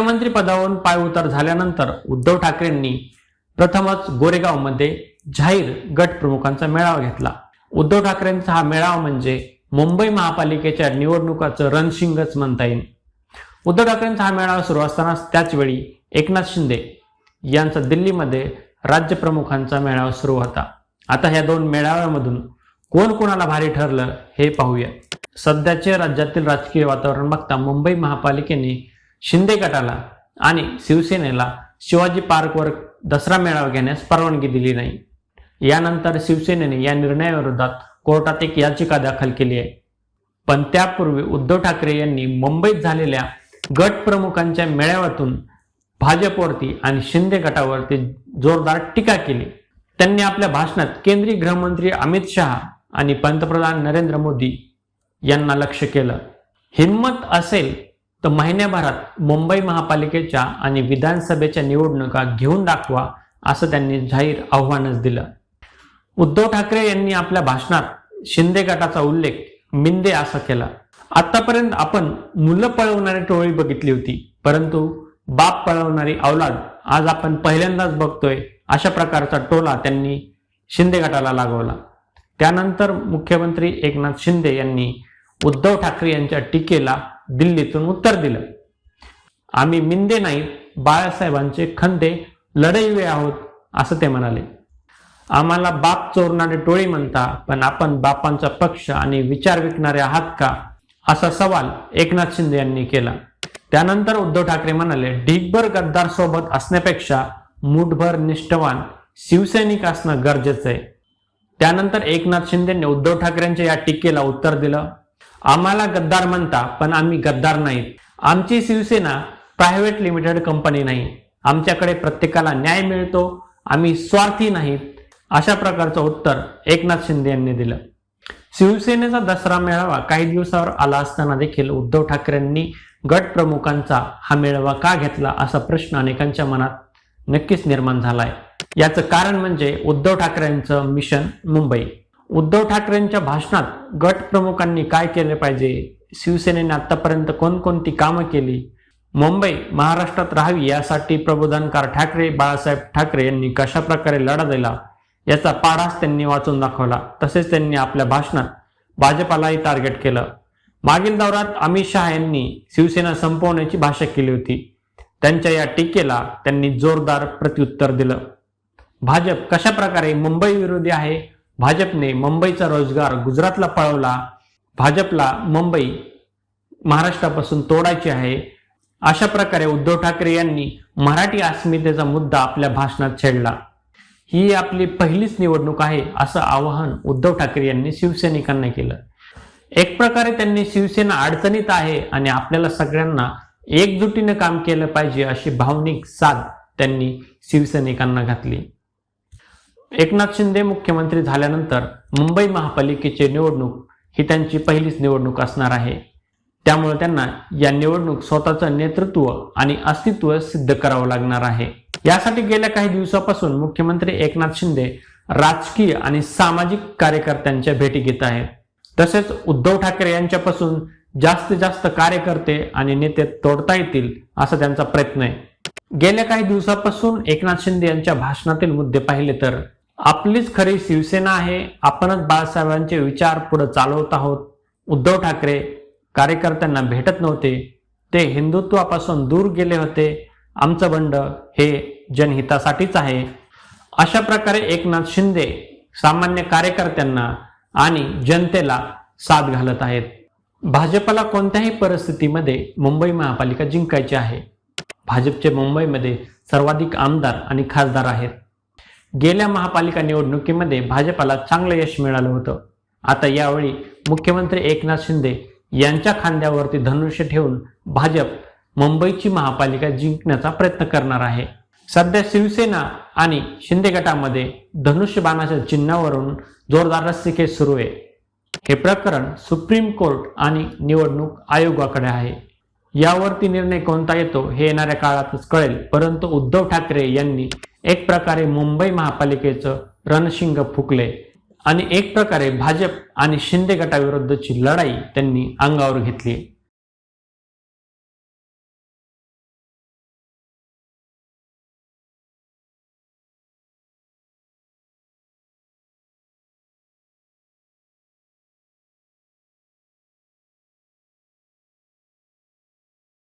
मंत्रिपदावरून पायउतार झाल्यानंतर उद्धव ठाकरेंनी प्रथमच गोरेगावमध्ये जाहीर गट प्रमुखांचा मेळावा घेतला. उद्धव ठाकरेंचा हा मेळावा म्हणजे मुंबई महापालिकेच्या निवडणुकाचं रणशिंगच म्हणता येईल. उद्धव ठाकरेंचा हा मेळावा सुरू असतानाच त्याचवेळी एकनाथ शिंदे यांचा दिल्लीमध्ये राज्यप्रमुखांचा मेळावा सुरू होता. आता ह्या दोन मेळाव्यामधून कोण कोणाला भारी ठरलं हे पाहूया. सध्याचे राज्यातील राजकीय वातावरण बघता मुंबई महापालिकेने शिंदे गटाला आणि शिवसेनेला शिवाजी पार्कवर दसरा मेळावा घेण्यास परवानगी दिली नाही. यानंतर शिवसेनेने या निर्णयाविरोधात कोर्टात एक याचिका दाखल केली आहे. पण त्यापूर्वी उद्धव ठाकरे यांनी मुंबईत झालेल्या गट प्रमुखांच्या मेळाव्यातून भाजपवरती आणि शिंदे गटावरती जोरदार टीका केली. त्यांनी आपल्या भाषणात केंद्रीय गृहमंत्री अमित शहा आणि पंतप्रधान नरेंद्र मोदी यांना लक्ष केलं. हिंमत असेल तर महिन्याभरात मुंबई महापालिकेच्या आणि विधानसभेच्या निवडणुका घेऊन दाखवा असं त्यांनी जाहीर आव्हानच दिलं. उद्धव ठाकरे यांनी आपल्या भाषणात शिंदे गटाचा उल्लेख मिंदे असा केला. आतापर्यंत आपण मुलं पळवणारी टोळी बघितली होती परंतु बाप पळवणारी अवलाद आज आपण पहिल्यांदाच बघतोय अशा प्रकारचा टोला त्यांनी शिंदे गटाला लागवला. त्यानंतर मुख्यमंत्री एकनाथ शिंदे यांनी उद्धव ठाकरे यांच्या टीकेला दिल्लीतून उत्तर दिलं. आम्ही मिंदे नाही बाळासाहेबांचे खंदे लढईवे आहोत असं ते म्हणाले. आम्हाला बाप चोरणारे टोळी म्हणता पण आपण बापांचा पक्ष आणि विचार विकणारे आहात का? असा सवाल एकनाथ शिंदे यांनी केला. त्यानंतर उद्धव ठाकरे म्हणाले ढीगभर गद्दार सोबत असण्यापेक्षा मुठभर निष्ठवान शिवसैनिक असणं गरजेचं आहे. त्यानंतर एकनाथ शिंदेने उद्धव ठाकरेंच्या या टीकेला उत्तर दिलं. आम्हाला गद्दार म्हणता पण आम्ही गद्दार नाहीत आमची शिवसेना प्रायव्हेट लिमिटेड कंपनी नाही. आमच्याकडे प्रत्येकाला न्याय मिळतो आम्ही स्वार्थी नाहीत अशा प्रकारचं उत्तर एकनाथ शिंदे यांनी दिलं. शिवसेनेचा दसरा मेळावा काही दिवसावर आला असताना देखील उद्धव ठाकरेंनी गट प्रमुखांचा हा मेळावा का घेतला असा प्रश्न अनेकांच्या मनात नक्कीच निर्माण झालाय. याचं कारण म्हणजे उद्धव ठाकरेंचं मिशन मुंबई. उद्धव ठाकरेंच्या भाषणात गट प्रमुखांनी काय केले पाहिजे? शिवसेनेने आतापर्यंत कोणकोणती कामं केली? मुंबई महाराष्ट्रात राहावी यासाठी प्रबोधनकार ठाकरे बाळासाहेब ठाकरे यांनी कशा प्रकारे लढा दिला? याचा पाढाच त्यांनी वाचून दाखवला. तसेच त्यांनी आपल्या भाषणात भाजपालाही टार्गेट केलं. मागील दौऱ्यात अमित शहा यांनी शिवसेना संपवण्याची भाषा केली होती. त्यांच्या या टीकेला त्यांनी जोरदार प्रत्युत्तर दिलं. भाजप कशा प्रकारे मुंबई विरोधी आहे? भाजपने मुंबईचा रोजगार गुजरातला पळवला. भाजपला मुंबई महाराष्ट्रापासून तोडायची आहे. अशा प्रकारे उद्धव ठाकरे यांनी मराठी अस्मितेचा मुद्दा आपल्या भाषणात छेडला. ही आपली पहिलीच निवडणूक आहे असं आवाहन उद्धव ठाकरे यांनी शिवसैनिकांना केलं. एक प्रकारे त्यांनी शिवसेना अडचणीत आहे आणि आपल्याला सगळ्यांना एकजुटीनं काम केलं पाहिजे अशी भावनिक साथ त्यांनी शिवसैनिकांना घातली. एकनाथ शिंदे मुख्यमंत्री झाल्यानंतर मुंबई महापालिकेची निवडणूक ही त्यांची पहिलीच निवडणूक असणार आहे. त्यामुळे त्यांना या निवडणूक स्वतःचं नेतृत्व आणि अस्तित्व सिद्ध करावं लागणार आहे. यासाठी गेल्या काही दिवसापासून मुख्यमंत्री एकनाथ शिंदे राजकीय आणि सामाजिक कार्यकर्त्यांच्या भेटी घेत आहेत. तसेच उद्धव ठाकरे यांच्यापासून जास्तीत जास्त कार्यकर्ते आणि नेते तोडता येतील असा त्यांचा प्रयत्न आहे. गेल्या काही दिवसापासून एकनाथ शिंदे यांच्या भाषणातील मुद्दे पाहिले तर आपलीच खरी शिवसेना आहे. आपणच बाळासाहेबांचे विचार पुढे चालवत आहोत. उद्धव ठाकरे कार्यकर्त्यांना भेटत नव्हते. ते हिंदुत्वापासून दूर गेले होते. आमचं बंड हे जनहितासाठीच आहे. अशा प्रकारे एकनाथ शिंदे सामान्य कार्यकर्त्यांना आणि जनतेला साथ घालत आहेत. भाजपला कोणत्याही परिस्थितीमध्ये मुंबई महापालिका जिंकायची आहे. भाजपचे मुंबईमध्ये सर्वाधिक आमदार आणि खासदार आहेत. गेल्या महापालिका निवडणुकीमध्ये भाजपला चांगलं यश मिळालं होतं. आता यावेळी मुख्यमंत्री एकनाथ शिंदे यांच्या खांद्यावरती धनुष्य ठेवून भाजप मुंबईची महापालिका जिंकण्याचा प्रयत्न करणार आहे. सध्या शिवसेना आणि शिंदे गटामध्ये धनुष्यबाणाच्या चिन्हावरून जोरदार रस्सीखेच सुरू आहे. हे प्रकरण सुप्रीम कोर्ट आणि निवडणूक आयोगाकडे आहे. यावरती निर्णय कोणता येतो हे येणाऱ्या काळातच कळेल. परंतु उद्धव ठाकरे यांनी एक प्रकारे मुंबई महापालिकेचं रणशिंग फुकले आणि एक प्रकारे भाजप आणि शिंदे गटाविरुद्धची लढाई त्यांनी अंगावर घेतली.